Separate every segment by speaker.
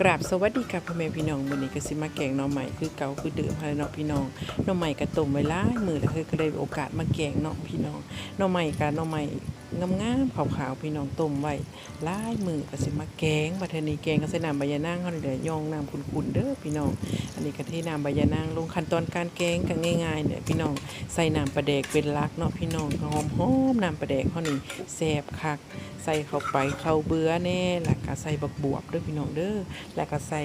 Speaker 1: กราบสวัสดีค่ะพ่อแม่พี่น้องวันนี้ก็สิมาแกงหน่อใหม่คือเก่าคือเดิมให้เนาะพี่น้องหน่อใหม่ก็ต้มไว้หลามือแล้วคือก็เลยโอกาสมาแกงเนาะพี่น้องหน่อใหม่กับหน่อใหม่ งามๆขาวๆพี่น้องต้มไว้หลายมือก็สิมาแกงบัดเทนี้แกงก็ใส่น้ำใบยะนางเฮานี่แหละย่องน้ำขุ่นๆเด้อพี่น้องอันนี้ก็เทน้ำใบยะนางลงขั้นตอนการแกงก็ง่ายๆเนี่ยพี่น้องใส่น้ำปลาแดกเป็นลักเนาะพี่น้องหอมๆน้ำปลาแดกเฮานี่แซ่บคัก ใส่เข้าไปเข้าเบื่อแน่แล้วก็ใส่บักบวบเด้อพี่น้องเด้อแล้วก็ใส่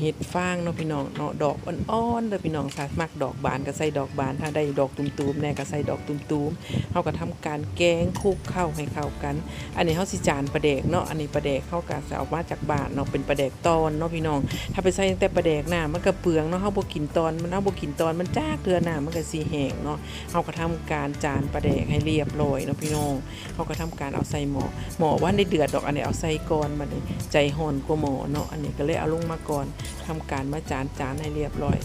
Speaker 1: เห็ดฟางเนาะพี่น้องเนาะดอกอ่อนๆเด้อพี่น้องสามักดอกบานก็ใส่ดอกบานถ้าได้ดอกตุ่มๆแน่ก็ใส่ดอกตุ่มๆเฮาก็ทำการแกงคลุกเข้าให้เข้ากัน อันนี้เฮาสิจานปลาแดกเนาะอันนี้ปลาแดกเฮาก็จะเอามาจากบานเนาะเป็นปลาแดกตอนเนาะพี่น้อง ถ้าไปใส่ตั้งแต่ปลาแดกหน้ามันก็เปลืองเนาะเฮาบกินตอนมันเฮาบกินตอนมันจ้าเกลือหน้ามันก็สิแห้งเนาะเฮาก็ทำการจานปลาแดกให้เรียบร้อยเนาะพี่น้องเขาก็ทำการเอาใส่หม้อหม้อว่าในเดือดดอกอันนี้เอาใส่ก่อนมาเลยใจห่อนกว่าหม้อเนาะอันนี้ก็เลยเอาลงมาก่อนทำการมาจานจานให้เรียบร้อย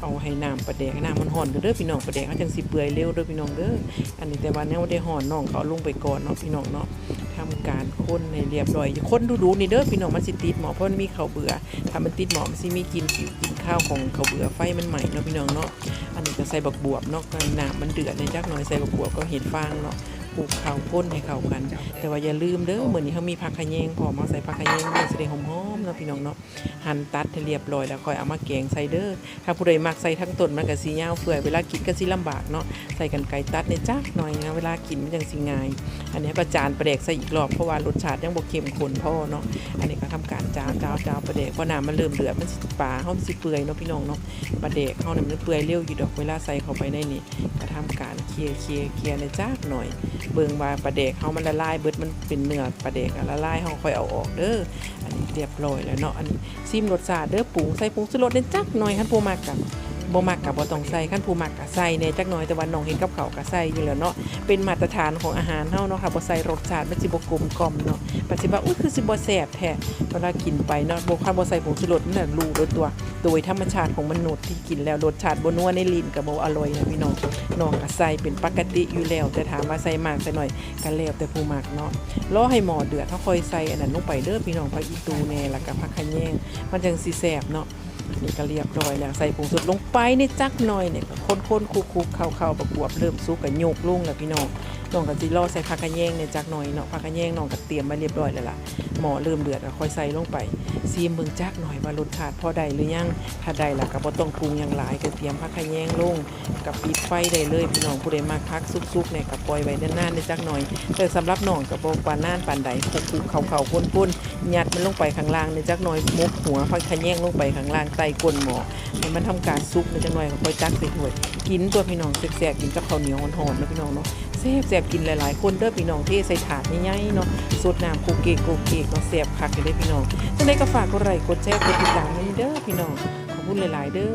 Speaker 1: เอาให้น้ำปลาแดกให้น้ำมันห่อนเด้อพี่น้องปลาแดกเขาจังสิเปื่อยเร็วเด้อพี่น้องเด้ออันนี้แต่ว่าเนี่ยบ่ได้ห่อนน้องเขาลงไปก่อนเนาะพี่น้องเนาะทำการคนให้เรียบร้อยคนดูๆนี่เด้อพี่น้องมันสิติดหมอเพราะมันมีเขาเบื่อถ้ามันติดหมอมันสิมีกินกินข้าวของเขาเบื่อไฟมันใหม่เนาะพี่น้องเนาะอันนี้ก็ใส่บักบวบเนาะน้ำมันเดือดในจักหน่อยใส่บักบวบก็เห็ดฟางเนาะ ปลูกข้าวพ่นให้เข้ากัน แต่ว่าอย่าลืมเด้อเหมือนนี้เขามีผักขะแยงพอมาใส่ผักขะแยงมันสิได้หอมๆเนาะพี่น้องเนาะหั่นตัดให้เรียบร้อยแล้วค่อยเอามาแกงใส่เด้อถ้าผู้ใดมักใส่ทั้งต้นมันก็สิยาวเฟื่อยเวลากินก็สิลำบากเนาะใส่กันไก่ตัดในจักหน่อยนะเวลากินมันจังสิง่าย อันนี้ก็จานประเดกใส่อีกรอบเพราะว่ารสชาติยังบ่เข้มข้นพอเนาะอันนี้ก็ทำการจานจาวจาวประเดกเพราะน้ำมันเริ่มเดือดมันสิปลาเฮามันสิเปื่อยเนาะพี่น้องเนาะประเดกเฮาเนี่ยมันเปื่อยเร็วอยู่ดอกเวลาใส่เข้าไปในนี่ก็ทำการเคลียร์เคลียร์เคลียร์ในจักหน่อยเบิ่งว่าปลาแดกเฮามันละลายเบิดมันเป็นเนื้อปลาแดกละลายเฮาค่อยเอาออกเด้ออันนี้เรียบร้อยแล้วเนาะอันนี้ซิมรสชาติเด้อปรุงใส่ผงชูรสเด่นจักหน่อยคันผู้มักกันบ่มักกับบ่ต้องใส่คันผู้มักก็ใส่แหน่จักหน่อยแต่ว่าน้องเห็นกับเขาวก็ใส่อยู่แล้วเนาะเป็นมาตรฐานของอาหารเฮาเนาะค่ะบ่ใส่รสชาติมันสิบ่กลมกล่อมเนาะปัจจุบันอุ้ยคือสิบ่แซ่บแท้เวลากินไปเนาะบ่คันบ่ใส่ผงชูรสมันน่ะรู้โดยตัว โดยธรรมชาติของมนุษย์ที่กินแล้วรสชาติบ่นัวในลิ้นก็บ่อร่อยนะพี่น้องน้องก็ใส่เป็นปกติอยู่แล้ว แต่ถามว่าใส่มากใส่น้อยก็แล้วแต่ผู้มากเนาะรอให้หมอเดือดถ้าคอยใส่อันนั้นลงไปเด้อพี่น้องไปอีตูแน่แล้วก็ผักขะแยงมันจังสีแสบเนาะนี่ก็เรียบร้อยแล้วใส่ผงสุดลงไปในจักหน่อยเนี่ยคนๆคุกๆเข้าๆประกวบเริ่มสุกก็โยกลุ่งแล้วพี่น้อง น้องก็สิรอใส่ผักขะแยงเนี่ยจักหน่อยเนาะผักขะแยงน้องก็เตรียมไว้เรียบร้อยแล้วล่ะหมอเริ่มเดือดก็ค่อยใส่ลงไปซีมเบิ่งจักหน่อยว่ารสชาติพอได้หรือยังถ้าได้ล้วก็บ่ต้องปรุงหยังหลายก็เตรียมผักขะแยงลงกับปิดไฟได้เลยพี่น้องผู้ใดมาพักซุกๆเนี่ยก็ปล่อยไว้นานๆได้จักหน่อย แต่สำหรับน้องกับโบปานน่านปานใดคุกคุกเขาเขาๆก้นๆยัดมันลงไปข้างล่างในจักหน่อยมุกหัวพักขะแยงลงไปข้างล่างใต้ก้นหมอให้มันทำการซุกในจักหน่อยก็ค่อยตักใส่ถ้วยกินตัวพี่น้องแซ่บๆกินกับข้าวเหนียวหอมๆนะพี่น้องเนาะ แซ่บแซ่บกินหลายๆ คนเด้อพี่น้องที่ใส่ถาดง่ายๆเนาะสดน้ำโคเกะโคเกะเนาะแซ่บคักเลยเด้พี่น้องจังไดก็ฝากกดไลค์กดแชร์กดติดตามนี้เด้อพี่น้องขอบคุณหลายๆ เด้อ